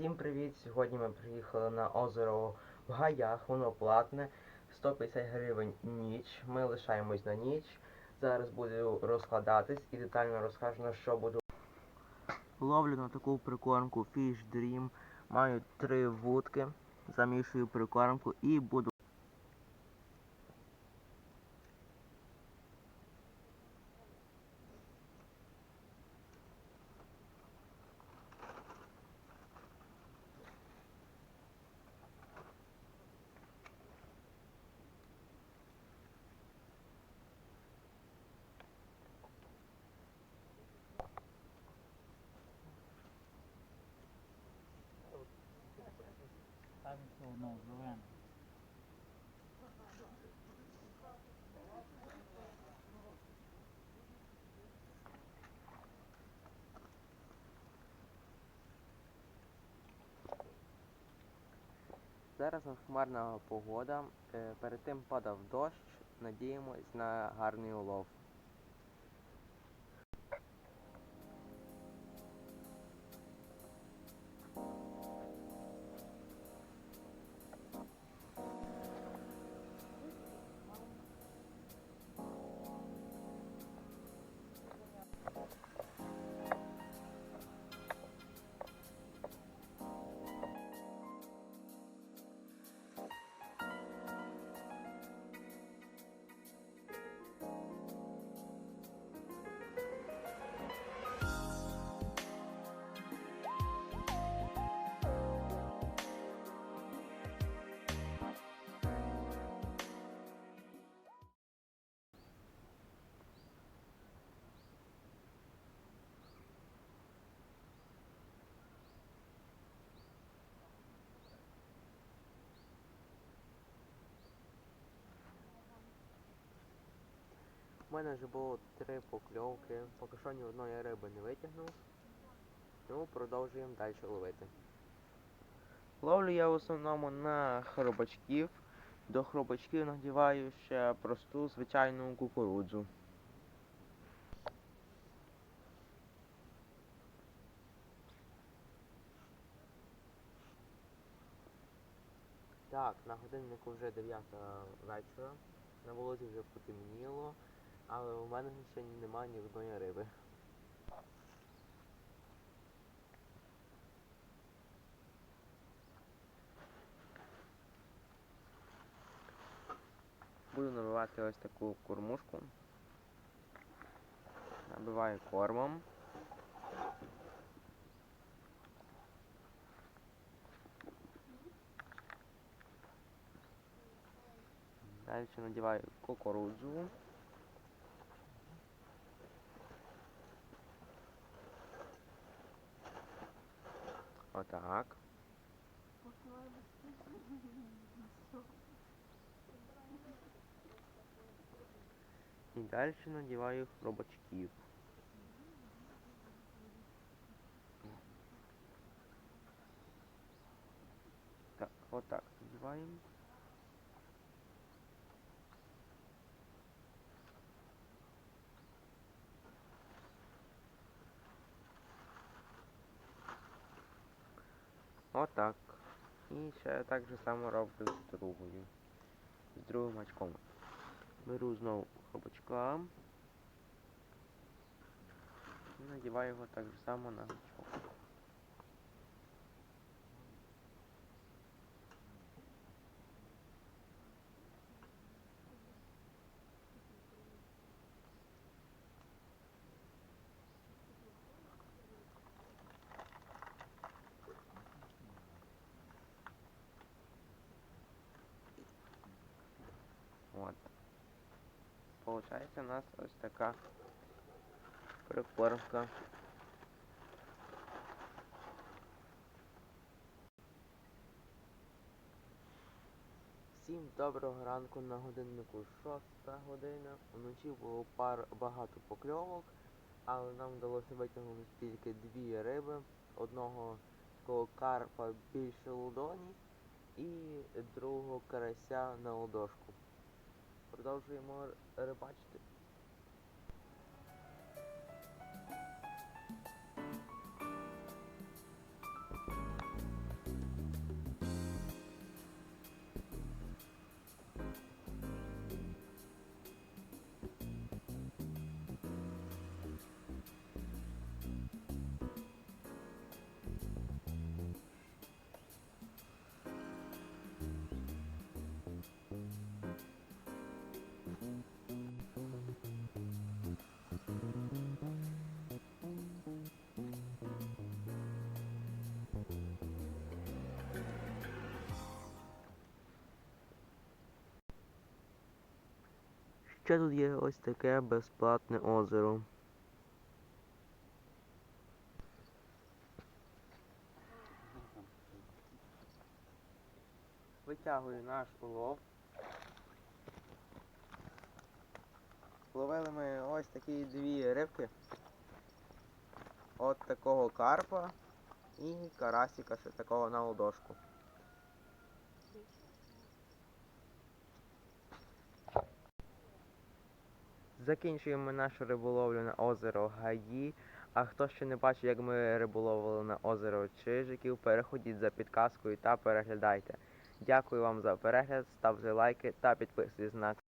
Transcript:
Всім привіт! Сьогодні ми приїхали на озеро в Гаях, воно платне. 150 гривень ніч. Ми лишаємось на ніч. Зараз буду розкладатись і детально розкажу на що буду. Ловлю на таку прикормку Fish Dream. Маю три вудки, замішую прикормку і буду. Зараз хмарна погода. Е, Перед тим падав дощ. Надіємось на гарний улов. Мене вже було три покльовки, поки що ні одної риби не витягнув. Тому продовжуємо далі ловити. Ловлю я в основному на хробачків. До хробачків надіваю ще просту звичайну кукурудзу. Так, на годиннику вже 9 вечора. На вулиці вже потемніло, але у мене ще немає ні одної риби. Буду набивати ось таку кормушку. Набиваю кормом. Далі надіваю кукурудзу. Отак. І далі надіваю хробачків. Так, отак надіваємо. Отак. І ще так же само роблю з другою. З другим очком. Беру знову хробачка. І надіваю його так же само на гачок. От. Получається у нас ось така прикормка. Всім доброго ранку на годиннику 6 година. Вночі було пар багато покльовок, але нам вдалося витягнути тільки дві риби. Одного такого карпа більше лудоні і другого карася на ладошку. Продовжуємо рибачити. Ще тут є ось таке безплатне озеро. Витягую наш улов. Ловили ми ось такі дві рибки. От такого карпа і карасика ще такого на ладошку. Закінчуємо нашу риболовлю на озеро Гаї. А хто ще не бачив, як ми риболовили на озеро Чижиків, переходіть за підказкою та переглядайте. Дякую вам за перегляд, ставте лайки та підписуйтесь на